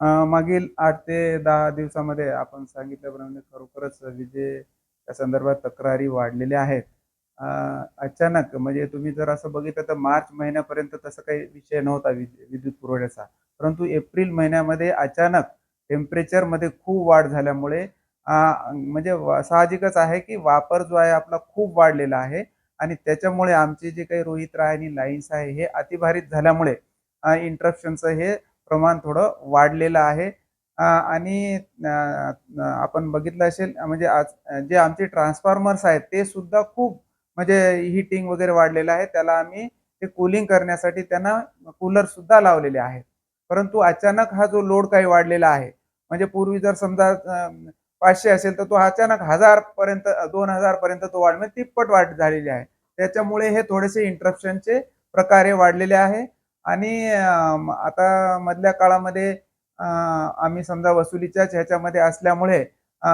मागील आठ ते दहा दिवसामध्ये आपण सांगितल्याप्रमाणे खरोखरच विजेच्या संदर्भात तक्रारी वाढलेल्या आहेत. अचानक म्हणजे तुम्ही जर असं बघितलं तर मार्च महिन्यापर्यंत तसं काही विषय नव्हता विद्युत पुरवठ्याचा. परंतु एप्रिल महिन्यामध्ये अचानक टेम्परेचरमध्ये खूप वाढ झाल्यामुळे म्हणजे साहजिकच आहे की वापर जो आहे आपला खूप वाढलेला आहे आणि त्याच्यामुळे आमचे जे काही रोहित राय लाईन्स आहे हे अतिभारित झाल्यामुळे इंटरप्शनचं हे प्रमाण थोडं वाढलेलं आहे. आणि आपण बघितलं असेल म्हणजे आज जे आमचे ट्रान्सफॉर्मर्स आहेत ते सुद्धा खूप म्हणजे हिटिंग वगैरे वाढलेलं आहे. त्याला आम्ही ते कूलिंग करण्यासाठी त्यांना कूलर सुद्धा लावलेले आहेत. परंतु अचानक हा जो लोड काही वाढलेला आहे म्हणजे पूर्वी जर समजा पाचशे असेल तर तो अचानक हजार पर्यंत दोन हजार पर्यंत तो वाढ म्हणजे तिप्पट वाढ झालेली आहे. त्याच्यामुळे हे थोडेसे इंटरप्शनचे प्रकारे वाढलेले आहे. आणि आता मधल्या काळामध्ये आम्ही समजा वसुलीच्याच ह्याच्यामध्ये असल्यामुळे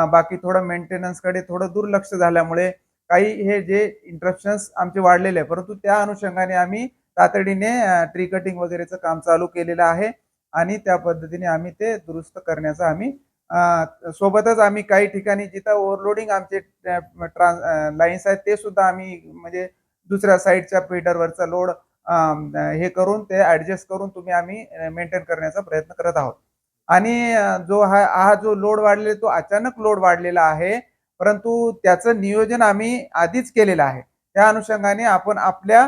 बाकी थोडं मेंटेनन्सकडे थोडं दुर्लक्ष झाल्यामुळे काही हे जे इंटरप्शन्स आमचे वाढलेले आहे परंतु त्या अनुषंगाने आम्ही तातडीने ट्री कटिंग वगैरेचं काम चालू केलेलं आहे आणि त्या पद्धतीने आम्ही ते दुरुस्त करण्याचा आम्ही सोबतच आम्ही काही ठिकाणी जिथं ओव्हरलोडिंग आमचे ट्रान्स लाईन्स आहेत ते सुद्धा आम्ही म्हणजे दुसऱ्या साईडच्या फिडरवरचा लोड हे करून ते ऍडजस्ट करून तुम्ही आम्ही मेंटेन करण्याचा प्रयत्न करत आहोत. आणि जो हा हा जो लोड वाढलेला तो अचानक लोड वाढलेला आहे परंतु त्याचं नियोजन आम्ही आधीच केलेलं आहे. त्या अनुषंगाने आपण आपल्या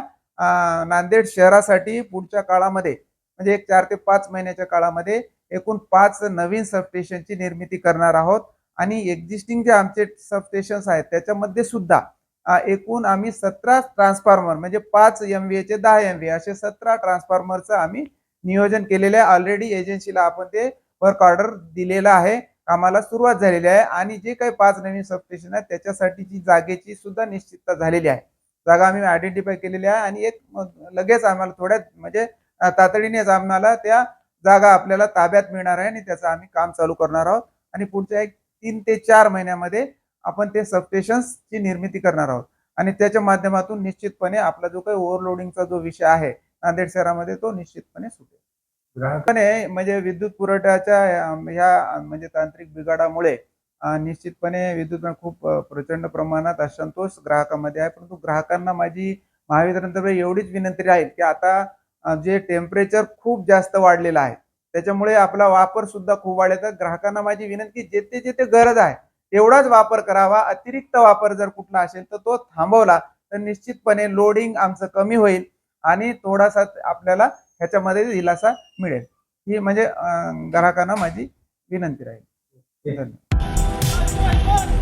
नांदेड शहरासाठी पुढच्या काळामध्ये म्हणजे एक चार ते पाच महिन्याच्या काळामध्ये एकूण पाच नवीन सबस्टेशनची निर्मिती करणार आहोत. आणि एक्झिस्टिंग जे आमचे सबस्टेशन्स आहेत त्याच्यामध्ये सुद्धा एकूण आम्ही सतरा ट्रान्सफॉर्मर म्हणजे पाच एम व्ही एचे दहा एम व्ही असे सतरा ट्रान्सफॉर्मरचं आम्ही नियोजन केलेलं आहे. ऑलरेडी एजन्सीला आपण ते वर्क ऑर्डर दिलेला आहे. कामाला सुरुवात झालेली आहे आणि जे काही पाच नवीन सबस्टेशन आहेत त्याच्यासाठीची जागेची सुद्धा निश्चितता झालेली आहे. जागा आम्ही आयडेंटिफाय केलेली आहे आणि एक लगेच आम्हाला थोड्यात म्हणजे तातडीनेच आम्हाला त्या जागा आपल्याला ताब्यात मिळणार आहे आणि त्याचं आम्ही काम चालू करणार आहोत. आणि पुढच्या एक तीन ते चार महिन्यामध्ये आपण ते सबस्टेशन्सची निर्मिती करणार आहोत. आणि त्याच्या माध्यमातून निश्चितपणे आपला जो काही ओव्हरलोडिंगचा जो विषय आहे नांदेड शहरामध्ये तो निश्चितपणे सुटेल. हे म्हणजे विद्युत पुरवठ्याच्या ह्या म्हणजे तांत्रिक बिघाडामुळे निश्चितपणे विद्युत खूप प्रचंड प्रमाणात असंतोष ग्राहकांमध्ये आहे. परंतु ग्राहकांना माझी महावितरणतर्फे एवढीच विनंती राहील की आता जे टेम्परेचर खूप जास्त वाढलेलं आहे त्याच्यामुळे आपला वापर सुद्धा खूप वाढला तर ग्राहकांना माझी विनंती जेथे जेथे गरज आहे तेवढाच वापर करावा. अतिरिक्त वापर जर कुठला असेल तर तो थांबवला तर निश्चितपणे लोडिंग आमचं कमी होईल आणि थोडासा आपल्याला ह्याच्यामध्ये दिलासा मिळेल. ही म्हणजे ग्राहकांना माझी विनंती राहील. धन्यवाद.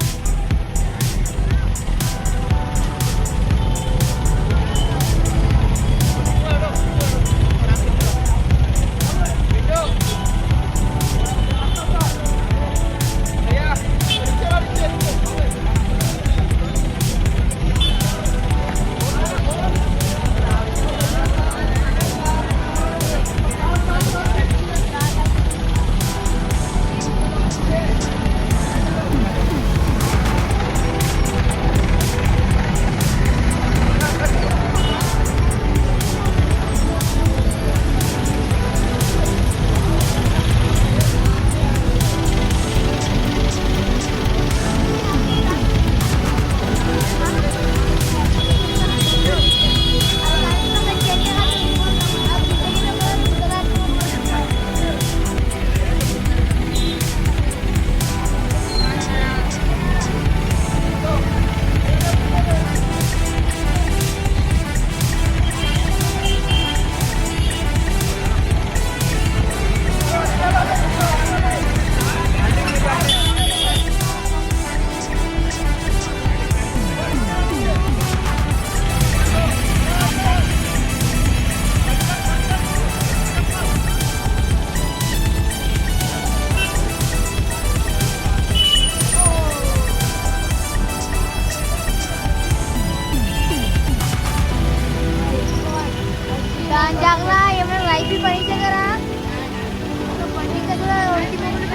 भी वहीं जगह रहा तो पढ़ने का जो है अल्टीमेटली